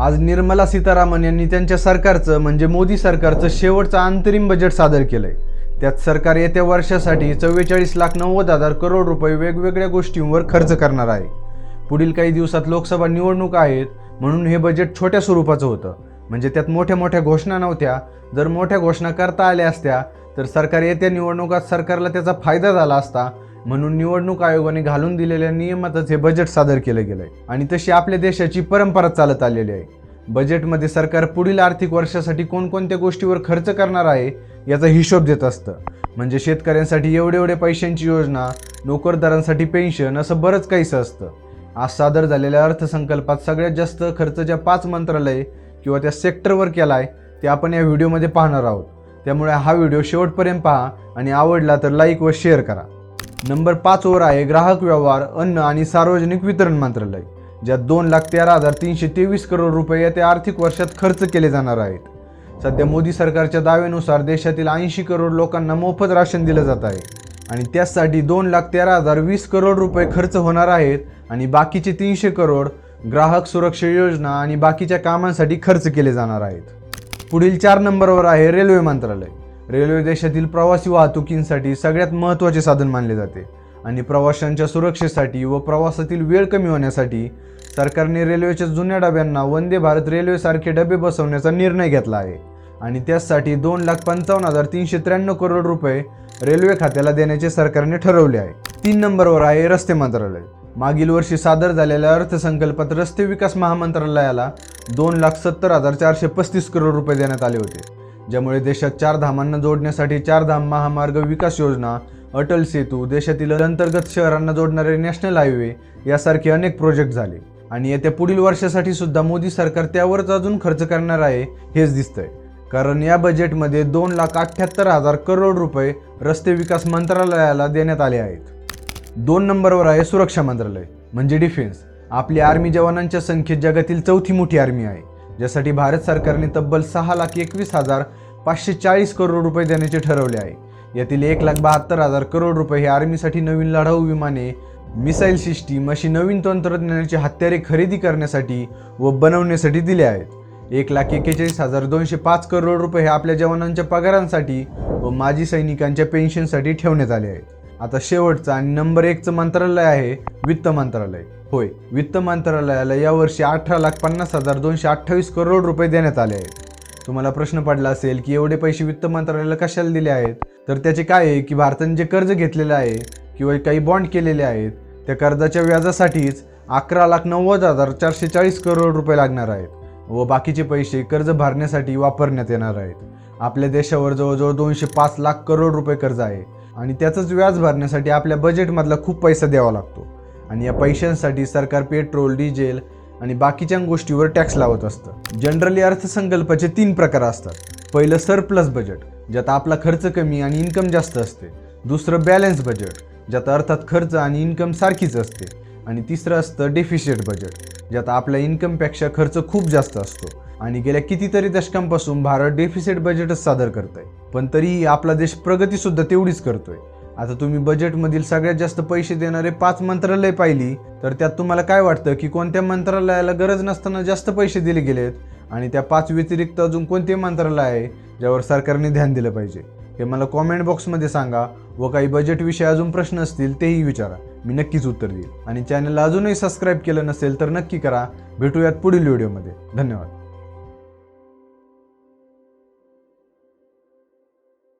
आज निर्मला सीतारामन यांनी त्यांच्या सरकारचं म्हणजे मोदी सरकारचं शेवटचं अंतरिम बजेट सादर केलंय. त्यात सरकार येत्या वर्षासाठी चव्वेचाळीस लाख नव्वद हजार करोड रुपये वेगवेगळ्या गोष्टींवर खर्च करणार आहे. पुढील काही दिवसात लोकसभा निवडणूक आहेत म्हणून हे बजेट छोट्या स्वरूपाचं होतं. म्हणजे त्यात मोठ्या मोठ्या घोषणा नव्हत्या. जर मोठ्या घोषणा करता आल्या असत्या तर सरकार येत्या निवडणुकात सरकारला त्याचा फायदा झाला असता म्हणून निवडणूक आयोगाने घालून दिलेल्या नियमातच हे बजेट सादर केलं गेलं आहे आणि तशी आपल्या देशाची परंपरा चालत आलेली आहे. बजेटमध्ये सरकार पुढील आर्थिक वर्षासाठी कोणकोणत्या गोष्टीवर खर्च करणार आहे याचा हिशोब देत असतं. म्हणजे शेतकऱ्यांसाठी एवढे एवढे पैशांची योजना नोकरदारांसाठी पेन्शन असं बरंच काहीसं असतं. आज सादर झालेल्या अर्थसंकल्पात सगळ्यात जास्त खर्च ज्या पाच मंत्रालय किंवा त्या सेक्टरवर केला आहे ते आपण या व्हिडिओमध्ये पाहणार आहोत. त्यामुळे हा व्हिडिओ शेवटपर्यंत पहा आणि आवडला तर लाईक व शेअर करा. नंबर पाचवर आहे ग्राहक व्यवहार अन्न आणि सार्वजनिक वितरण मंत्रालय ज्यात दोन लाख तेरा हजार तीनशे तेवीस करोड रुपये येत्या आर्थिक वर्षात खर्च केले जाणार आहेत. सध्या मोदी सरकारच्या दाव्यानुसार देशातील ऐंशी करोड लोकांना मोफत राशन दिलं जात आहे आणि त्यासाठी दोन लाख तेरा हजार वीस करोड रुपये खर्च होणार आहेत आणि बाकीचे तीनशे करोड ग्राहक सुरक्षा योजना आणि बाकीच्या कामांसाठी खर्च केले जाणार आहेत. पुढील चार नंबरवर आहे रेल्वे मंत्रालय. रेल्वे देशातील प्रवासी वाहतुकींसाठी सगळ्यात महत्त्वाचे साधन मानले जाते. आणि प्रवाशांच्या सुरक्षेसाठी व प्रवासातील वेळ कमी होण्यासाठी सरकारने रेल्वेच्या जुन्या डब्यांना वंदे भारत रेल्वेसारखे डबे बसवण्याचा निर्णय घेतला आहे. आणि त्यासाठी दोन लाख पंचावन्न हजार तीनशे त्र्याण्णव करोड रुपये रेल्वे खात्याला देण्याचे सरकारने ठरवले आहे. तीन नंबरवर आहे रस्ते मंत्रालय. मागील वर्षी सादर झालेल्या अर्थसंकल्पात रस्ते विकास महामंत्रालयाला दोन लाख सत्तर हजार चारशे पस्तीस करोड रुपये देण्यात आले होते. ज्यामुळे देशात चार धामांना जोडण्यासाठी चारधाम महामार्ग विकास योजना अटल सेतू देशातील अंतर्गत शहरांना जोडणारे नॅशनल हायवे यासारखे अनेक प्रोजेक्ट झाले. आणि येत्या पुढील वर्षासाठी सुद्धा मोदी सरकार त्यावरच अजून खर्च करणार आहे हेच दिसतंय. कारण या बजेटमध्ये दोन लाख अठ्ठ्याहत्तर हजार करोड रुपये रस्ते विकास मंत्रालयाला देण्यात आले आहेत. दोन नंबरवर आहे सुरक्षा मंत्रालय म्हणजे डिफेन्स. आपली आर्मी जवानांच्या संख्येत जगातील चौथी मोठी आर्मी आहे. ज्यासाठी भारत सरकारने तब्बल सहा लाख एकवीस हजार पाचशे चाळीस करोड रुपये देण्याचे ठरवले आहे. यातील एक लाख बहात्तर हजार करोड रुपये हे आर्मीसाठी नवीन लढाऊ विमाने मिसाईल सिस्टीम अशी नवीन तंत्रज्ञानाची हत्यारे खरेदी करण्यासाठी व बनवण्यासाठी दिले आहेत. एक लाख एक्केचाळीस हजार दोनशे पाच करोड रुपये हे आपल्या जवानांच्या पगारांसाठी व माजी सैनिकांच्या पेन्शनसाठी ठेवण्यात आले आहेत. आता शेवटचं आणि नंबर एकचं मंत्रालय आहे वित्त मंत्रालय. होय वित्त मंत्रालयाला यावर्षी अठरा लाख पन्नास हजार दोनशे अठ्ठावीस करोड रुपये देण्यात आले आहेत. तुम्हाला प्रश्न पडला असेल की एवढे पैसे वित्त मंत्रालयाला कशाला दिले आहेत? तर त्याचे काय आहे की भारताने जे कर्ज घेतलेलं आहे किंवा काही बॉन्ड केलेले आहेत त्या कर्जाच्या व्याजासाठीच अकरा लाख नव्वद हजार चारशे चाळीस करोड रुपये लागणार आहेत व बाकीचे पैसे कर्ज भरण्यासाठी वापरण्यात येणार आहेत. आपल्या देशावर जवळजवळ दोनशे पाच लाख करोड रुपये कर्ज आहे. आणि त्याचंच व्याज भरण्यासाठी आपल्या बजेटमधला खूप पैसा द्यावा लागतो. आणि या पैशांसाठी सरकार पेट्रोल डिझेल आणि बाकीच्या गोष्टीवर टॅक्स लावत असतं. जनरली अर्थसंकल्पाचे तीन प्रकार असतात. पहिलं सरप्लस बजेट ज्यात आपला खर्च कमी आणि इन्कम जास्त असते. दुसरं बॅलन्स बजेट ज्यात अर्थात खर्च आणि इन्कम सारखीच असते. आणि तिसरं असतं डेफिशिट बजेट ज्यात आपल्या इन्कमपेक्षा खर्च खूप जास्त असतो. आणि गेल्या कितीतरी दशकांपासून भारत डेफिसिट बजेटच सादर करत आहे पण तरीही आपला देश प्रगतीसुद्धा तेवढीच करतोय. आता तुम्ही बजेटमधील सगळ्यात जास्त पैसे देणारे पाच मंत्रालय पाहिली तर त्यात तुम्हाला काय वाटतं की कोणत्या मंत्रालयाला गरज नसताना जास्त पैसे दिले गेलेत? आणि त्या पाच व्यतिरिक्त अजून कोणते मंत्रालय आहे ज्यावर सरकारने ध्यान दिलं पाहिजे? हे मला कॉमेंट बॉक्समध्ये सांगा व काही बजेटविषयी अजून प्रश्न असतील तेही विचारा. मी नक्कीच उत्तर देईल. आणि चॅनलला अजूनही सबस्क्राईब केलं नसेल तर नक्की करा. भेटूयात पुढील व्हिडिओमध्ये धन्यवाद.